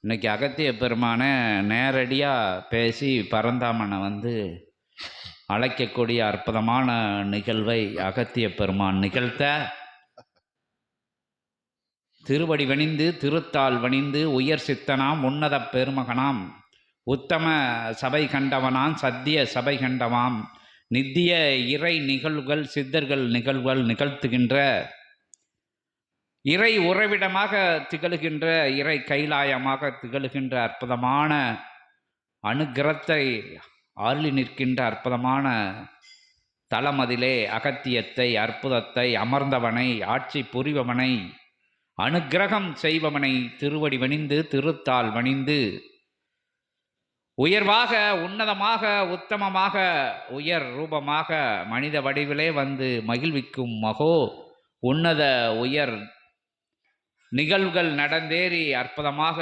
இன்னைக்கு அகத்திய பெருமான நேரடியாக பேசி பரந்தாமனை வந்து அழைக்கக்கூடிய அற்புதமான நிகழ்வை அகத்திய பெருமான் நிகழ்த்த. திருவடி வணிந்து திருத்தால் வணிந்து உயர் சித்தனாம் உன்னத பெருமகனாம் உத்தம சபை கண்டவனாம் சத்திய சபை கண்டவாம் நித்திய இறை நிகழ்வுகள் சித்தர்கள் நிகழ்வுகள் நிகழ்த்துகின்ற இறை உறவிடமாக திகழ்கின்ற இறை கைலாயமாக திகழுகின்ற அற்புதமான அனுகிரத்தை அருளி நிற்கின்ற அற்புதமான தளமதிலே அகத்தியத்தை அற்புதத்தை அமர்ந்தவனை ஆட்சி புரிபவனை அனுக்கிரகம் செய்பவனை திருவடி வணிந்து திருத்தால் வணிந்து உயர்வாக உன்னதமாக உத்தமமாக உயர் ரூபமாக மனித வடிவிலே வந்து மகிழ்விக்கும் மகோ உன்னத உயர் நிகழ்வுகள் நடந்தேறி அற்புதமாக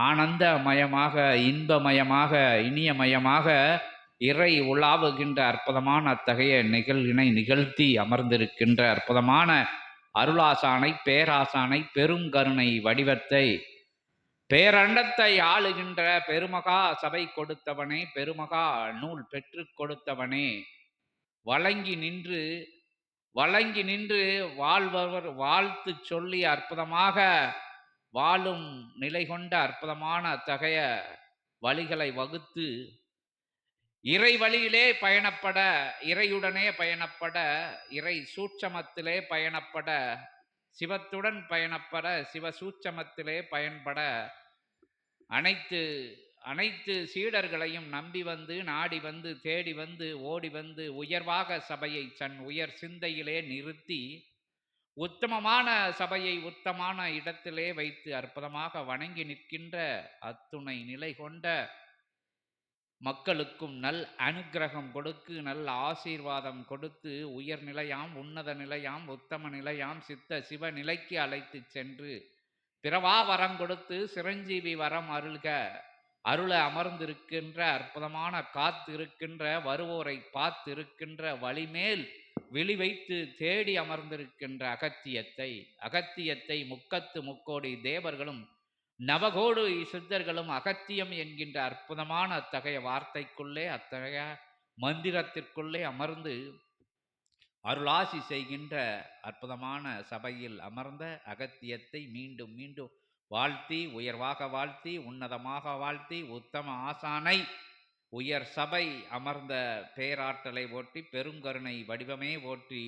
ஆனந்தமயமாக இன்பமயமாக இனியமயமாக இறை உலாவுகின்ற அற்புதமான அத்தகைய நிகழ்வினை நிகழ்த்தி அமர்ந்திருக்கின்ற அற்புதமான அருளாசானை பேராசானை பெருங்கருணை வடிவத்தை பேரண்டத்தை ஆளுகின்ற பெருமகா சபை கொடுத்தவனே பெருமகா நூல் பெற்று கொடுத்தவனே. வழங்கி நின்று வழங்கி நின்று வாழ்பவர் வாழ்த்து சொல்லி அற்புதமாக வாழும் நிலை கொண்ட அற்புதமான அத்தகைய வழிகளை வகுத்து இறை வழியிலே பயணப்பட இறையுடனே பயணப்பட இறை சூட்சமத்திலே பயணப்பட சிவத்துடன் பயணப்பட சிவ சூட்சமத்திலே பயன்பட அனைத்து அனைத்து சீடர்களையும் நம்பி வந்து நாடி வந்து தேடி வந்து ஓடி வந்து உயர்வாக சபையை தன் உயர் சிந்தையிலே நிறுத்தி உத்தமமான சபையை உத்தமான இடத்திலே வைத்து அற்புதமாக வணங்கி நிற்கின்ற அத்துணை நிலை கொண்ட மக்களுக்கும் நல் அனுக்கிரகம் கொடுத்து நல் ஆசீர்வாதம் கொடுத்து உயர் நிலையாம் உன்னத நிலையாம் உத்தம நிலையாம் சித்த சிவ நிலைக்கு அழைத்து சென்று பிறவா வரம் கொடுத்து சிரஞ்சீவி வரம் அருள்க. அருள அமர்ந்திருக்கின்ற அற்புதமான காத்திருக்கின்ற வருவோரை பார்த்திருக்கின்ற வழிமேல் விழி வைத்து தேடி அமர்ந்திருக்கின்ற அகத்தியத்தை அகத்தியத்தை முக்கத்து முக்கோடி தேவர்களும் நவகோடு சித்தர்களும் அகத்தியம் என்கின்ற அற்புதமான அத்தகைய வார்த்தைக்குள்ளே அத்தகைய மந்திரத்திற்குள்ளே அமர்ந்து அருளாசி செய்கின்ற அற்புதமான சபையில் அமர்ந்த அகத்தியத்தை மீண்டும் மீண்டும் வாழ்த்தி உயர்வாக வாழ்த்தி உன்னதமாக வாழ்த்தி உத்தம ஆசானை உயர் சபை அமர்ந்த பேராற்றலை ஓட்டி பெருங்கருணை வடிவமே ஓட்டி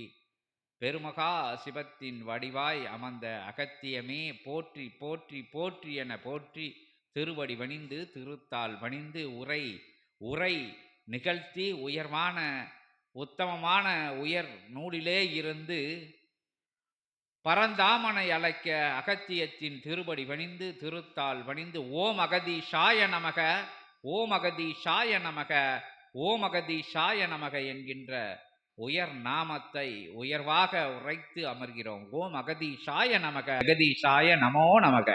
பெருமகா சிவத்தின் வடிவாய் அமர்ந்த அகத்தியமே போற்றி போற்றி போற்றி என போற்றி திருவடி வணிந்து திருத்தால் வணிந்து உரை உரை நிகழ்த்தி உயர்வான உத்தமமான உயர் நூலிலே இருந்து பரந்தாமனை அழைக்க அகத்தியத்தின் திருபடி வணிந்து திருத்தால் வணிந்து ஓம் அகதீஷாய நமக ஓம் அகதீஷாய நமக ஓம் அகதீஷாய நமக என்கின்ற உயர் நாமத்தை உயர்வாக உரைத்து அமர்கிறோம். ஓம் அகதீஷாய நமக அகதி ஷாய நமோ நமக.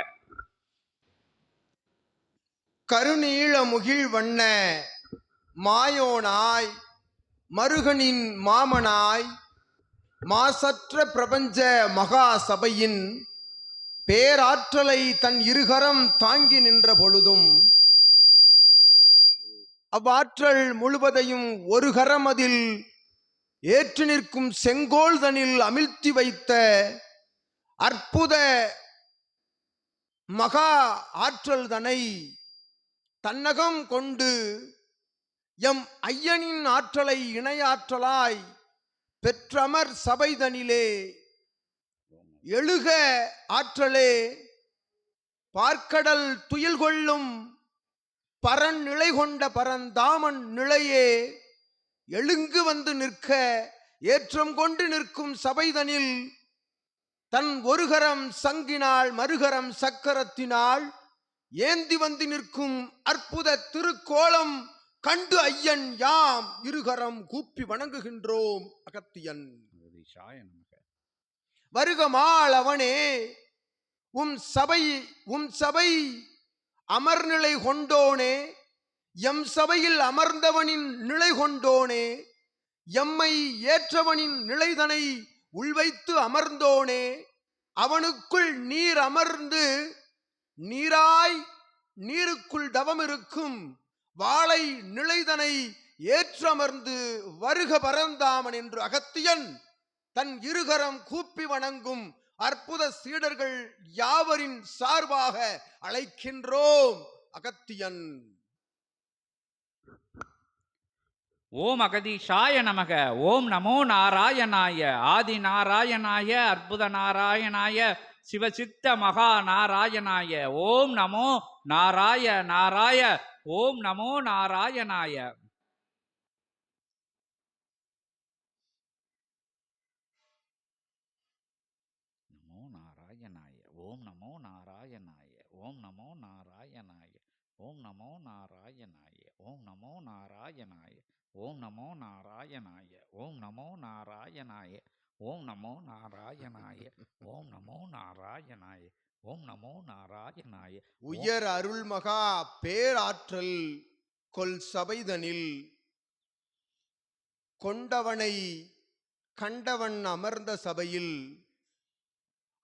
கருநீள முகிழ் வண்ண மாயோனாய் மருகனின் மாமனாய் மாசற்ற பிரபஞ்ச மகா சபையின் பேராற்றலை தன் இருகரம் தாங்கி நின்ற பொழுதும் அவ்வாற்றல் முழுவதையும் ஒரு கரம் அதில் ஏற்று நிற்கும் செங்கோல்தனில் அமிழ்த்தி வைத்த அற்புத மகா ஆற்றல்தனை தன்னகம் கொண்டு எம் ஐயனின் ஆற்றலை இணையாற்றலாய் பெற்றமர் சபைதனிலே. எழுக ஆற்றலே பார்க்கடல் துயில் கொள்ளும் பரன் நிலை கொண்ட பரந்தாமன் நிலையே. எழுங்கு வந்து நிற்க ஏற்றம் கொண்டு நிற்கும் சபைதனில் தன் ஒருகரம் சங்கினால் மறுகரம் சக்கரத்தினால் ஏந்தி வந்து நிற்கும் அற்புத திருக்கோலம் கண்டு ஐயன் யாம் இருகரம் கூப்பி வணங்குகின்றோம் அகத்தியன். வருகமாள் அவனே உம் சபை உம் சபை அமர்நிலை கொண்டோனே எம் சபையில் அமர்ந்தவனின் நிலை கொண்டோனே எம்மை ஏற்றவனின் நிலைதனை உள்வைத்து அமர்ந்தோனே அவனுக்குள் நீர் அமர்ந்து நீராய் நீருக்குள் தவம் இருக்கும் வாளை நிலைதனை ஏற்றமர்ந்து வருக பரந்தாமன் என்று அகத்தியன் தன் இருகரம் கூப்பி வணங்கும் அற்புத சீடர்கள் யாவரின் சார்பாக அழைக்கின்றோம் அகத்தியன். ஓம் அகதீஷாய நமக ஓம் நமோ நாராயணாய ஆதி நாராயணாய அற்புத நாராயணாய சிவசித்த மகா நாராயணாய ஓம் நமோ நாராய நாராய ஓம் நமோ நாராயணாய. நமோ நாராயணாய. ஓம் நமோ நாராயணாய. ஓம் நமோ நாராயணாய. ஓம் நமோ நாராயணாய. ஓம் நமோ நாராயணாய. ஓம் நமோ நாராயணாய. ஓம் நமோ நாராயணாய. ஓம் நமோ நாராயணாய ஓம் நமோ நாராயணாய ஓம் நமோ நாராயணாய உயர் அருள்மகா பேராற்றல் கொல் சபைதனில் கொண்டவனை கண்டவன் அமர்ந்த சபையில்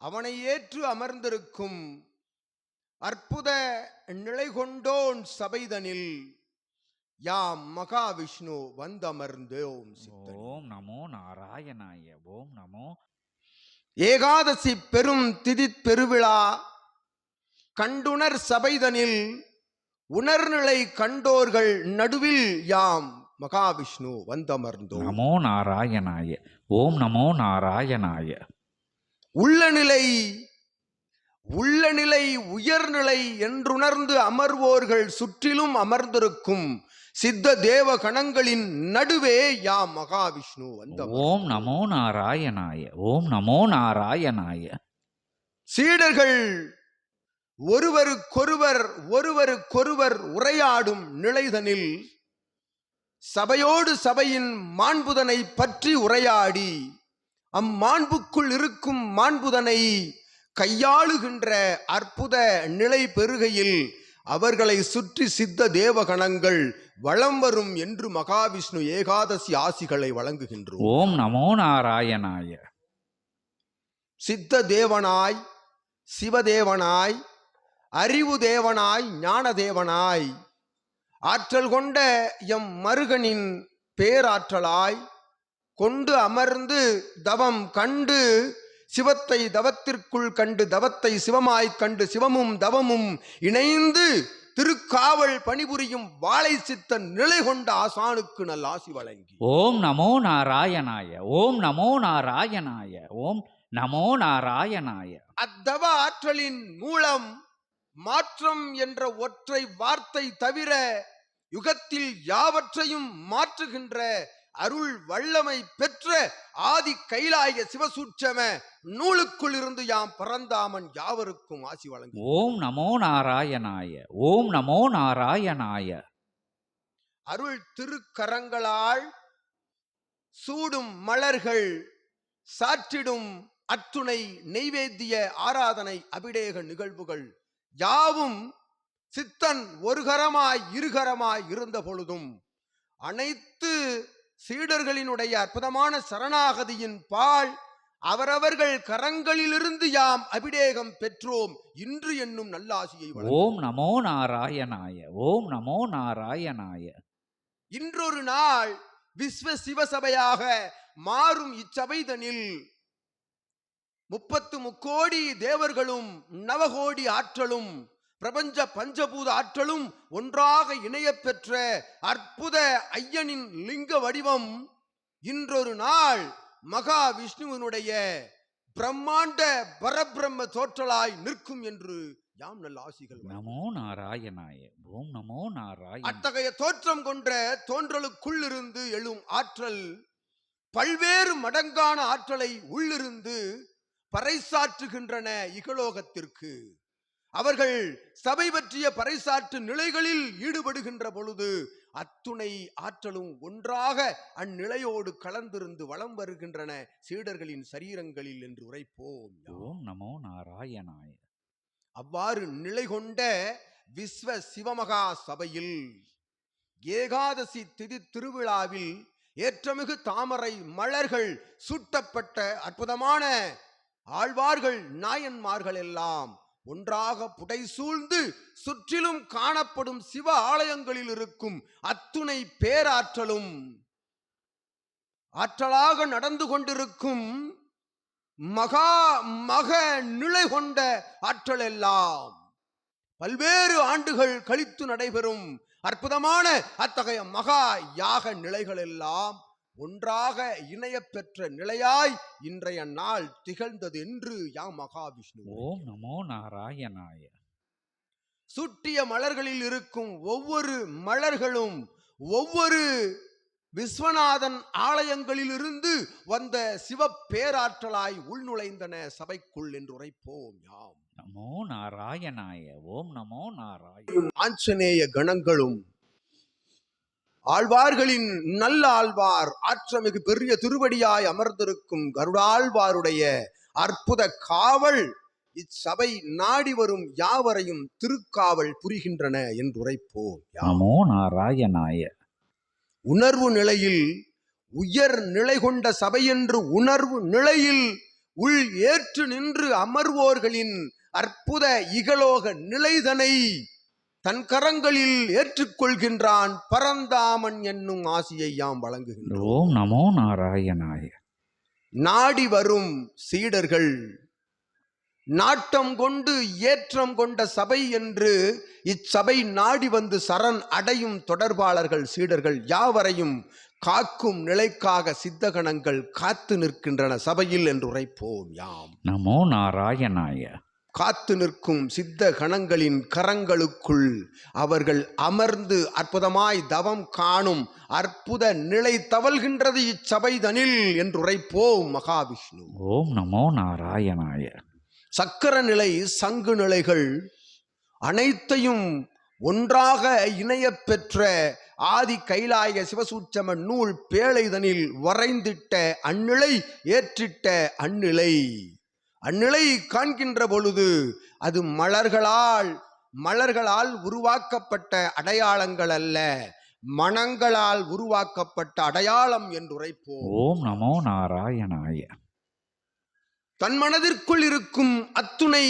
அவனை ஏற்று அமர்ந்திருக்கும் அற்புத நிலை கொண்டோன் சபைதனில் யாம் மகாவிஷ்ணு வந்தமர்ந்தோம் சித்தனே. ஓம் நமோ நாராயணாய ஓம் நமோ. ஏகாதசி பெரும் திதித் பெருவிழா கண்டுணர் சபைதனில் உணர்நிலை கண்டோர்கள் நடுவில் யாம் மகாவிஷ்ணு வந்தமர்ந்தோம். நமோ நாராயணாய ஓம் நமோ நாராயணாய. உள்ளநிலை உள்ளநிலை உயர்நிலை என்றுணர்ந்து அமர்வோர்கள் சுற்றிலும் அமர்ந்திருக்கும் சித்த தேவ கணங்களின் நடுவே யாம் மகாவிஷ்ணு வந்த ஓம் நமோ நாராயணாய ஓம் நமோ நாராயணாய. சீடர்கள் ஒருவருக்கொருவர் ஒருவருக்கொருவர் உரையாடும் நிலைதனில் சபையோடு சபையின் மாண்புதனை பற்றி உரையாடி அம்மாண்புக்குள் இருக்கும் மாண்புதனை கையாளுகின்ற அற்புத நிலை பெறுகையில் அவர்களை சுற்றி சித்த தேவகணங்கள் வலம் வரும் என்று மகாவிஷ்ணு ஏகாதசி ஆசிகளை வழங்குகின்றோம். ஓம் நமோ நாராயணாய. சித்த தேவனாய் சிவதேவனாய் அறிவு தேவனாய் ஞான தேவனாய் ஆற்றல் கொண்ட எம் மருகனின் பேராற்றலாய் கொண்டு அமர்ந்து தவம் கண்டு சிவத்தை தவத்திற்குள் கண்டு தவத்தை சிவமாய்க் கண்டு சிவமும் தவமும் இணைந்து திருக்காவல் பணிபுரியும் வாழை சித்தன் நிலை கொண்ட ஆசானுக்கு நல் ஆசி வழங்கி. ஓம் நமோ நாராயணாய ஓம் நமோ நாராயணாய ஓம் நமோ நாராயணாய. அத்தவ ஆற்றலின் மூலம் மாற்றம் என்ற ஒற்றை வார்த்தை தவிர யுகத்தில் யாவற்றையும் மாற்றுகின்ற அருள் வல்லமை பெற்ற ஆதி கைலாய சிவசூட்சம நூலுக்குள் இருந்து யாம் பரந்தாமன் யாவருக்கும் ஆசி வழங்கு. ஓம் நமோ நாராயணாய ஓம் நமோ நாராயணாய. அருள் திருக்கரங்களால் சூடும் மலர்கள் சாற்றிடும் அத்துணை நெய்வேத்திய ஆராதனை அபிடேக நிகழ்வுகள் யாவும் சித்தன் ஒருகரமாய் இருகரமாய் இருந்த பொழுதும் அனைத்து சீடர்களினுடைய அற்புதமான சரணாகதியின் பால் அவரவர்கள் கரங்களிலிருந்து யாம் அபிடேகம் பெற்றோம் இன்று என்னும் நல்லாசியை. ஓம் நமோ நாராயணாய ஓம் நமோ நாராயணாய இன்றொரு நாள் விஸ்வ சிவசபையாக மாறும் இச்சபைதனில் முப்பத்து முக்கோடி தேவர்களும் நவகோடி ஆற்றலும் பிரபஞ்ச பஞ்சபூத ஆற்றலும் ஒன்றாக இணையப் பெற்ற அற்புத ஐயனின் லிங்க வடிவம் இன்றொரு நாள் மகா விஷ்ணுவினுடைய பிரம்மாண்ட பரபிரம்ம தோற்றலாய் நிற்கும் என்று யாம் நல்ல ஆசிகள். நமோ நாராயணாய ஓம் நமோ நாராயண அத்தகைய தோற்றம் கொண்ட தோன்றலுக்குள் இருந்து எழும் ஆற்றல் பல்வேறு மடங்கான ஆற்றலை உள்ளிருந்து பறைசாற்றுகின்றன இகலோகத்திற்கு அவர்கள் சபை பற்றிய பறைசாற்று நிலைகளில் ஈடுபடுகின்ற பொழுது அத்துணை ஆற்றலும் ஒன்றாக அந்நிலையோடு கலந்திருந்து வலம் வருகின்றன சீடர்களின் சரீரங்களில் என்று உரைப்போம். ஓம் நமோ நாராயணாய அவ்வாறு நிலை கொண்ட விஸ்வ சிவமகா சபையில் ஏகாதசி திதி திருவிழாவில் ஏற்றமிகு தாமரை மலர்கள் சூட்டப்பட்ட அற்புதமான ஆழ்வார்கள் நாயன்மார்கள் எல்லாம் ஒன்றாக புடைசூழ்ந்து சுற்றிலும் காணப்படும் சிவ ஆலயங்களில் இருக்கும் அத்துணை பேராற்றலும் ஆற்றலாக நடந்து கொண்டிருக்கும் மகா மக நிலை கொண்ட ஆற்றல் எல்லாம் பல்வேறு ஆண்டுகள் கழித்து நடைபெறும் அற்புதமான அத்தகைய மகா யாக நிலைகள் எல்லாம் ஒன்றாக இணையப் பெற்ற நிலையாய் இன்றைய நாள் திகழ்ந்தது என்று யா மகாவிஷ்ணு ஓம் நமோ நாராயணாய. சுட்டிய மலர்களில் இருக்கும் ஒவ்வொரு மலர்களும் ஒவ்வொரு விஸ்வநாதன் ஆலயங்களிலிருந்து வந்த சிவ பேராற்றலாய் உள்நுழைந்தன சபைக்குள் என்று உரைப்போம் யாம். நமோ நாராயணாய. ஓம் நமோ நாராயண ஆஞ்சநேய கணங்களும் ஆழ்வார்களின் நல்ல ஆழ்வார் ஆற்றமிகு பெரிய திருவடியாய் அமர்ந்திருக்கும் கருடாழ்வாருடைய அற்புத காவல் இச்சபை நாடி வரும் யாவரையும் திருக்காவல் புரிகின்றன என்று உரைப்போம் யாம். நாராயணாய உணர்வு நிலையில் உயர் நிலை கொண்ட சபை என்று உணர்வு நிலையில் உள் ஏற்று நின்று அமர்வோர்களின் அற்புத இகலோக நிலைதனை தன் கரங்களில் ஏற்றுக்கொள்கின்றான் பரந்தாமன் என்னும் ஆசியை யாம் வழங்குகின்றோம். ஓம் நமோ நாராயணாய. நாடி வரும் சீடர்கள் நாட்டம் கொண்டு ஏற்றம் கொண்ட சபை என்று இச்சபை நாடி வந்து சரண் அடையும் தொடர்பாளர்கள் சீடர்கள் யாவரையும் காக்கும் நிலைக்காக சித்தகணங்கள் காத்து நிற்கின்றன சபையில் என்று உரைப்போம் யாம். நமோ நாராயணாய. காத்து நிற்கும் சித்த கணங்களின் கரங்களுக்குள் அவர்கள் அமர்ந்து அற்புதமாய் தவம் காணும் அற்புத நிலை தவழ்கின்றது இச்சபைதனில் என்று உரைப்போம் மகாவிஷ்ணு. ஓம் நமோ நாராயணாய. சக்கர நிலை சங்கு நிலைகள் அனைத்தையும் ஒன்றாக இணையப் பெற்ற ஆதி கைலாய சிவசூட்சம நூல் பேழைதனில் வரைந்திட்ட அந்நிலை ஏற்றிட்ட அந்நிலை. அந்நிலை காண்கின்ற பொழுது அது மலர்களால் மலர்களால் உருவாக்கப்பட்ட அடையாளங்கள் அல்ல. மனங்களால் உருவாக்கப்பட்ட அடையாளம் என்று உரைப்போம் ஓம் நமோ நாராயணாய. தன் மனதிற்குள் இருக்கும் அத்துணை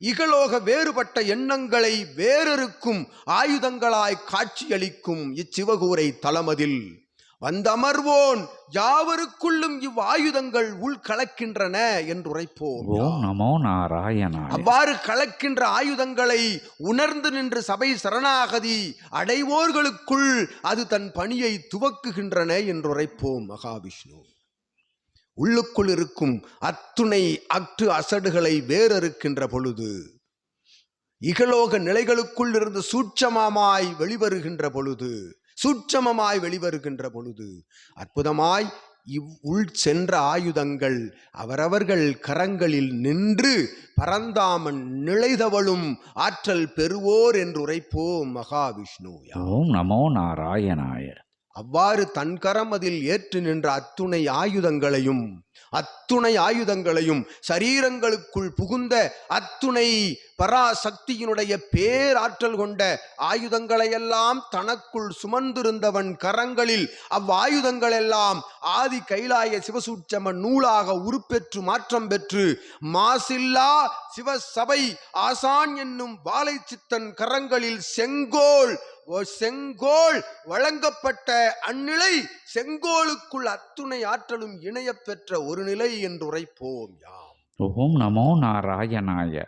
இகலோக வேறுபட்ட எண்ணங்களை வேறறுக்கும் ஆயுதங்களாய் காட்சியளிக்கும் இச்சிவகூரை தலமதில் வந்தமர்வோன் யாவருக்குள்ளும் இவ் ஆயுதங்கள் உள் கலக்கின்றன என்று உரைப்போம் ஓம் நமோ நாராயணாய. அவ்வாறு கலக்கின்ற ஆயுதங்களை உணர்ந்து நின்று சபை சரணாகதி அடைவோர்களுக்குள் அது தன் பணியை துவக்குகின்றன என்று உரைப்போம் மகாவிஷ்ணு. உள்ளுக்குள் இருக்கும் அத்துணை அற்று அசடுகளை வேறறுக்கின்ற பொழுது இகலோக நிலைகளுக்குள் இருந்து சூட்சமமாய் வெளிவருகின்ற பொழுது சூட்சமமாய் வெளிவருகின்ற பொழுது அற்புதமாய் இவ் உள் சென்ற ஆயுதங்கள் அவரவர்கள் கரங்களில் நின்று பரந்தாமன் நிலைதவளும் ஆற்றல் பெறுவோர் என்று உரைப்போம் மகாவிஷ்ணு ஓம் நமோ நாராயணாய. அவ்வாறு தன் கரம் அதில் ஏற்று நின்ற அத்துணை ஆயுதங்களையும் அத்துணை ஆயுதங்களையும் சரீரங்களுக்குள் புகுந்த அத்துணை பராசக்தியினுடைய பேராற்றல் கொண்ட ஆயுதங்களையெல்லாம் தனக்குள் சுமந்திருந்தவன் கரங்களில் அவ்வாயுதங்களெல்லாம் ஆதி கைலாய சிவசூட்சம நூலாக உருப்பெற்று மாற்றம் பெற்று மாசில்லா சிவசபை ஆசான் என்னும் வாழை சித்தன் கரங்களில் செங்கோல் செங்கோல் வழங்கப்பட்ட அந்நிலை செங்கோலுக்குள் அத்துணை ஆற்றலும் இணையப் பெற்ற ஒரு நிலை என்று உரைப்போம் யாம். ஓம் நமோ நாராயணாய.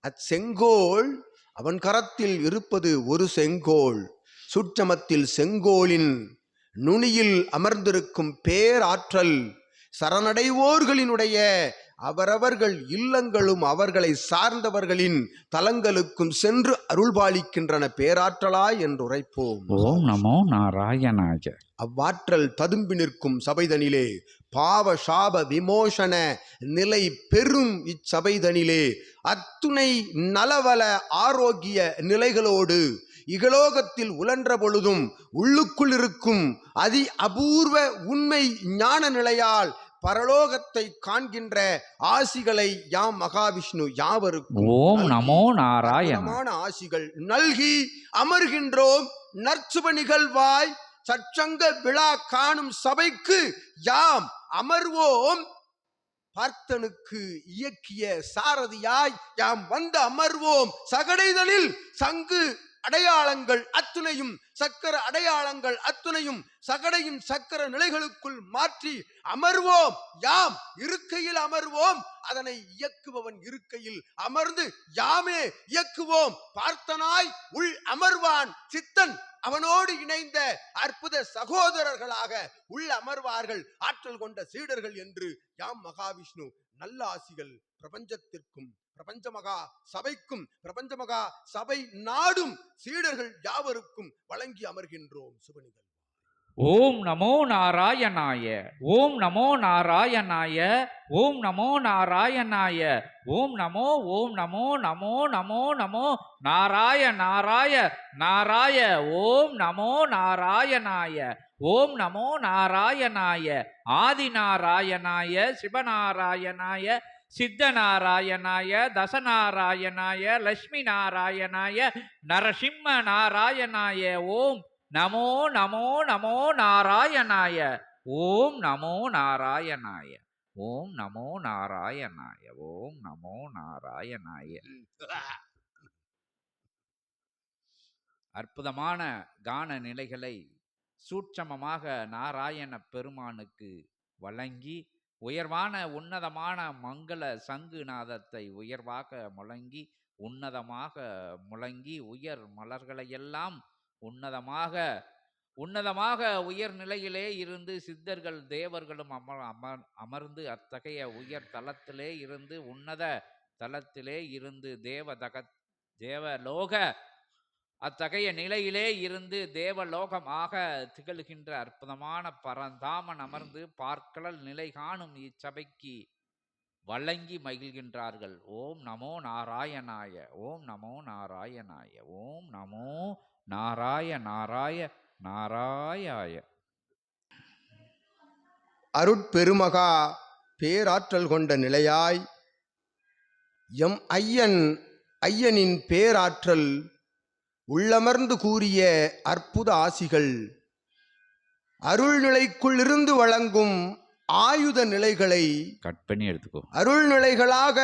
அச்செங்கோல் அவன் கரத்தில் இருப்பது ஒரு செங்கோல் சுற்றமத்தில் செங்கோலின் நுனியில் அமர்ந்திருக்கும் பேராற்றல் சரணடைவோர்களினுடைய அவரவர்கள் இல்லங்களும் அவர்களை சார்ந்தவர்களின் தலங்களுக்கும் சென்று அருள்பாலிக்கின்றன பேராற்றலாய் என்று உரைப்போம் ஓம் நமோ நாராயணாய. அவ்வாற்றல் ததும்பி நிற்கும் சபைதனிலே பாவ சாப விமோசன நிலை பெறும் இச்சபைதனிலே அத்துணை நலவல ஆரோக்கிய நிலைகளோடு இகலோகத்தில் உழன்ற பொழுதும் உள்ளுக்குள் இருக்கும் அதி அபூர்வ உண்மை ஞான நிலையால் பரலோகத்தை காண்கின்ற ஆசிகளை யாம் மகாவிஷ்ணு யாவருக்கும் ஓம் நமோ நாராயண. அற்புதமான ஆசிகள் நல்கி அமர்கின்றோம். நற்சுப நிகழ்வாய் சற்சங்க விழா காணும் சபைக்கு யாம் அமர்வோம். பார்த்தனுக்கு இயக்கிய சாரதியாய் யாம் வந்து அமர்வோம். சகடைதலில் சங்கு அடையாளங்கள் அத்துணையும் சக்கர அடையாளங்கள் அத்துணையும் சகடையும் சக்கர நிலைகளுக்குள் மாற்றி அமர்வோம். யாம் இருக்கையில் அமர்வோம். அதனை இயக்குபவன் இருக்கையில் அமர்ந்து யாமே இயக்குவோம். பார்த்தனாய் உள் அமர்வான் சித்தன். அவனோடு இணைந்த அற்புத சகோதரர்களாக உள் அமர்வார்கள். ஆற்றல் கொண்ட சீடர்கள் என்று யாம் மகாவிஷ்ணு நல்ல ஆசிகள் பிரபஞ்சத்திற்கும் பிரபஞ்ச மகா சபைக்கும் பிரபஞ்ச மகா சபை நாடும் சீடர்கள் யாவருக்கும் வழங்கி அமர்கின்றோம் சிவனிகள் ஓம் நமோ நாராயணாய ஓம் நமோ நாராயணாய ஓம் நமோ நாராயணாய ஓம் நமோ ஓம் நமோ நமோ நமோ நமோ நாராய நாராய நாராய ஓம் நமோ நாராயணாய ஓம் நமோ நாராயணாய ஆதிநாராயணாய சிவநாராயணாய சித்தநாராயணாய தசநாராயணாய லட்சுமி நாராயணாய நரசிம்ம நாராயணாய ஓம் நமோ நமோ நமோ நாராயணாய ஓம் நமோ நாராயணாய ஓம் நமோ நாராயணாய ஓம் நமோ நாராயணாய. அற்புதமான கான நிலைகளை சூட்சமமாக நாராயண பெருமானுக்கு வழங்கி உயர்வான உன்னதமான மங்கள சங்கு நாதத்தை உயர்வாக முழங்கி உன்னதமாக முழங்கி உயர் மலர்களையெல்லாம் உன்னதமாக உன்னதமாக உயர் நிலையிலே இருந்து சித்தர்கள் தேவர்களும் அமர் அமர் அமர்ந்து அத்தகைய உயர் தலத்திலே இருந்து உன்னத தலத்திலே இருந்து தேவதக தேவலோக அத்தகைய நிலையிலே இருந்து தேவலோகமாக திகழ்கின்ற அற்புதமான பரந்தாமன் அமர்ந்து பார்க்கடல் நிலை காணும் இச்சபைக்கு வழங்கி மகிழ்கின்றார்கள். ஓம் நமோ நாராயணாய ஓம் நமோ நாராயணாய ஓம் நமோ நாராய நாராய நாராயாய. அருட்பெருமகா பேராற்றல் கொண்ட நிலையாய் எம் ஐயன் ஐயனின் பேராற்றல் உள்ளமர்ந்து கூறிய அற்புத ஆசிகள் அருள்நிலைக்குள் இருந்து வழங்கும் ஆயுத நிலைகளை கட் பண்ணி எடுத்துக்கோ. அருள்நிலைகளாக